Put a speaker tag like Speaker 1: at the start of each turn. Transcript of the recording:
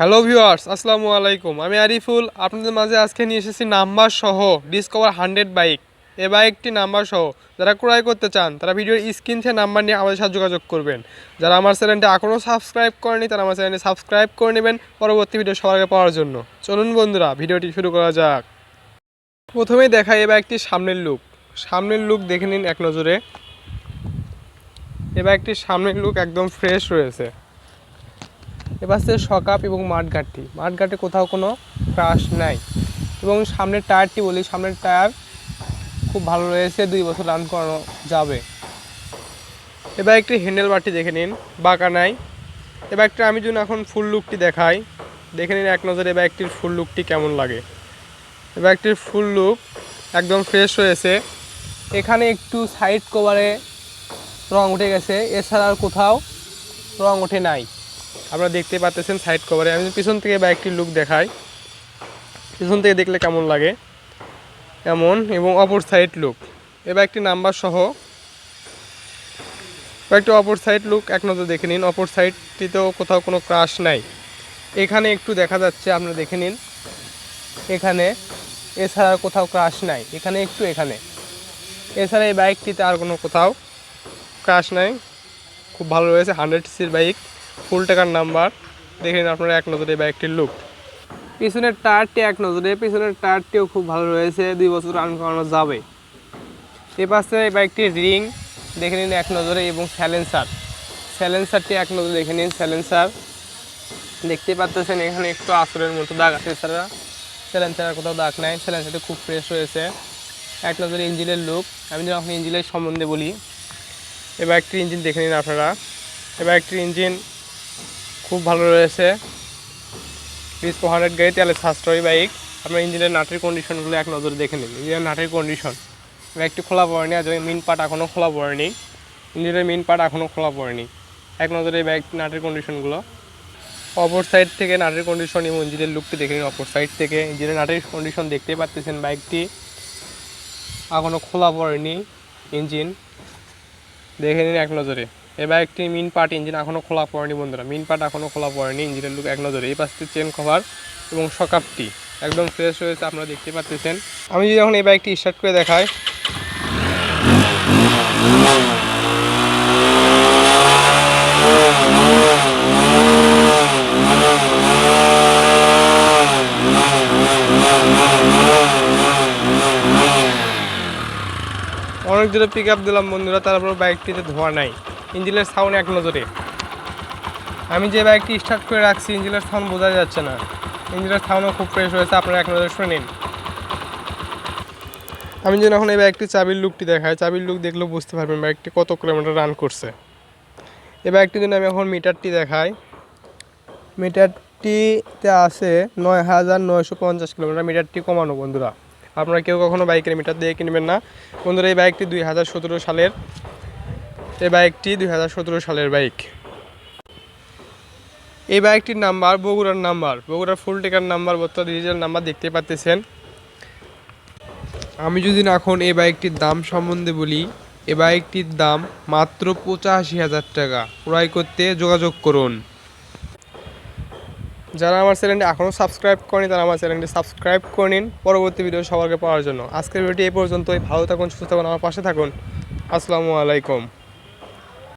Speaker 1: Hello viewers, আসসালামু আলাইকুম। আমি আরিফুল, আপনাদের মাঝে আজকে নিয়ে এসেছি নাম্বার সহ ডিসকভার হান্ড্রেড বাইক। এ বাইকটি নাম্বার সহ যারা ক্রয় করতে চান, তারা ভিডিওর স্ক্রিন থেকে নাম্বার নিয়ে আমাদের সাথে যোগাযোগ করবেন। যারা আমার চ্যানেলটি এখনও সাবস্ক্রাইব করেনি তারা আমার চ্যানেলটি সাবস্ক্রাইব করে নেবেন পরবর্তী ভিডিও সবার আগে পাওয়ার জন্য। চলুন বন্ধুরা, ভিডিওটি শুরু করা যাক। প্রথমেই দেখাই এ বাইকটির সামনের লুক সামনের লুক দেখে নিন এক নজরে। এ বাইকটির সামনের লুক একদম ফ্রেশ রয়েছে। এবার সে সকাপ এবং মাঠঘাটটি মাঠঘাটে কোথাও কোনো ক্রাশ নাই। এবং সামনের টায়ারটি বলি, সামনের টায়ার খুব ভালো রয়েছে, দুই বছর রান করানো যাবে। এবার একটি হ্যান্ডেল বারটি দেখে নিন, বাঁকা নাই। এবার একটা আমি যদি এখন ফুল লুকটি দেখাই, দেখে নিন এক নজরে এবার একটির ফুল লুকটি কেমন লাগে। এবার একটির ফুল লুক একদম ফ্রেশ হয়েছে। এখানে একটু সাইড কভারে রং উঠে গেছে, এছাড়া আর কোথাও রং ওঠে নাই। আপনারা দেখতে পাচ্ছেন সাইড কভারে আমি পিছন থেকে বাইকটির লুক দেখাই, পিছন থেকে দেখলে কেমন লাগে? এমন এবং অপর সাইড লুক এ বাইকটি নাম্বার সহ বাইকটি অপর সাইড লুক এক নজর দেখে নিন। অপর সাইডটিতেও কোথাও কোনো ক্রাশ নাই। এখানে একটু দেখা যাচ্ছে, আপনারা দেখে নিন। এখানে, এছাড়া কোথাও ক্রাশ নাই। এখানে একটু, এখানে। এছাড়া এই বাইকটিতে আর কোনো কোথাও ক্রাশ নাই। খুব ভালো রয়েছে হান্ড্রেড সির বাইক ফুল টাকার নাম্বার। দেখে নিন আপনারা এক নজরে বাইকটির লুক পিছনের টায়ারটি এক নজরে, পিছনের টায়ারটিও খুব ভালো রয়েছে, দুই বছর রান করানো যাবে। এ পাশে এই বাইকটির রিং দেখে নিন এক নজরে, এবং স্যালেন্সার স্যালেন্সারটি এক নজরে দেখে নিন স্যালেন্সার দেখতে পাচ্ছেন এখানে একটু আসরের মতো দাগ আছে এছাড়া স্যালেন্সার কোথাও দাগ নাই স্যালেন্সারটি খুব ফ্রেশ রয়েছে। এক নজরে ইঞ্জিনের লুক আমি যখন ইঞ্জিনের সম্বন্ধে বলি। এই বাইকটির ইঞ্জিন দেখে নিন আপনারা। এই বাইকটির ইঞ্জিন খুব ভালো রয়েছে। ডিসকো হান্ড্রেড গাড়ি তেলে সাশ্রয়ী বাইক আপনার ইঞ্জিনের নাটের কন্ডিশনগুলো এক নজরে দেখে নিন ইঞ্জিনের নাটের কন্ডিশন বাইকটি খোলা পড়েনি আর মিন পার্ট এখনও খোলা পড়েনি। ইঞ্জিনের মিন পার্ট এখনও খোলা পড়েনি। এক নজরে বাইক নাটের কন্ডিশনগুলো অপর সাইড থেকে নাটের কন্ডিশন এবং ইঞ্জিনের লুকটি দেখে নিন অপর সাইড থেকে। ইঞ্জিনের নাটের কন্ডিশন দেখতে পাচ্ছেন বাইকটি এখনও খোলা পড়েনি ইঞ্জিন দেখে নিন এক নজরে। এই বাইকটি মিন পার্ট ইঞ্জিন এখনও খোলা পড়েনি বন্ধুরা। মিন পার্ট এখনও খোলা পড়েনি, ইঞ্জিনের লুক এক নজরে। এই পাশটি চেন কভার এবং সকাপটি একদম ফ্রেশ রয়েছে আপনারা দেখতে পাচ্ছেন। আমি যদি এখন এই বাইকটি স্টার্ট করে দেখাই। অনেক দূরে পিক আপ দিলাম বন্ধুরা, তারপর বাইকটিতে ধোয়া নাই। ইঞ্জিনের সাউন্ড এক নজরে। আমি যে বাইকটি স্টার্ট করে রাখছি ইঞ্জিনের সাউন্ড বোঝা যাচ্ছে না। ইঞ্জিনের সাউন্ডও খুব ফ্রেশ হয়েছে, আপনারা এক নজরে শুনে নিন। আমি যেন এখন এই বাইকটি চাবির লুকটি দেখাই, চাবির লুক দেখলেও বুঝতে পারবেন বাইকটি কত কিলোমিটার রান করছে। এই বাইকটি যদি আমি এখন মিটারটি দেখাই। মিটারটিতে আছে নয় হাজার নয়শো পঞ্চাশ কিলোমিটার মিটারটি কমানো বন্ধুরা। আপনারা কেউ কখনো বাইকের মিটার দিয়ে কিনবেন না। বন্ধুরা, এই বাইকটি দুই হাজার সতেরো সালের এই বাইকটি দুই হাজার সতেরো সালের বাইক। এই বাইকটির নাম্বার বগুড়ার নাম্বার। বগুড়ার ফুল টেকার নাম্বার বর্তমান ডিজিটাল নাম্বার দেখতে পাচ্ছেন আমি যদি এখন এই বাইকটির দাম সম্বন্ধে বলি, এ বাইকটির দাম মাত্র পঁচাশি হাজার টাকা। ক্রয় করতে যোগাযোগ করুন। যারা আমার চ্যানেলটি এখনও সাবস্ক্রাইব করেনি, তারা আমার চ্যানেলটি সাবস্ক্রাইব করে নিন। পরবর্তী ভিডিও সবাইকে পাওয়ার জন্য। আজকের ভিডিওটি এই পর্যন্তই। ভালো থাকুন, সুস্থ থাকুন, আমার পাশে থাকুন। আসসালামু আলাইকুম।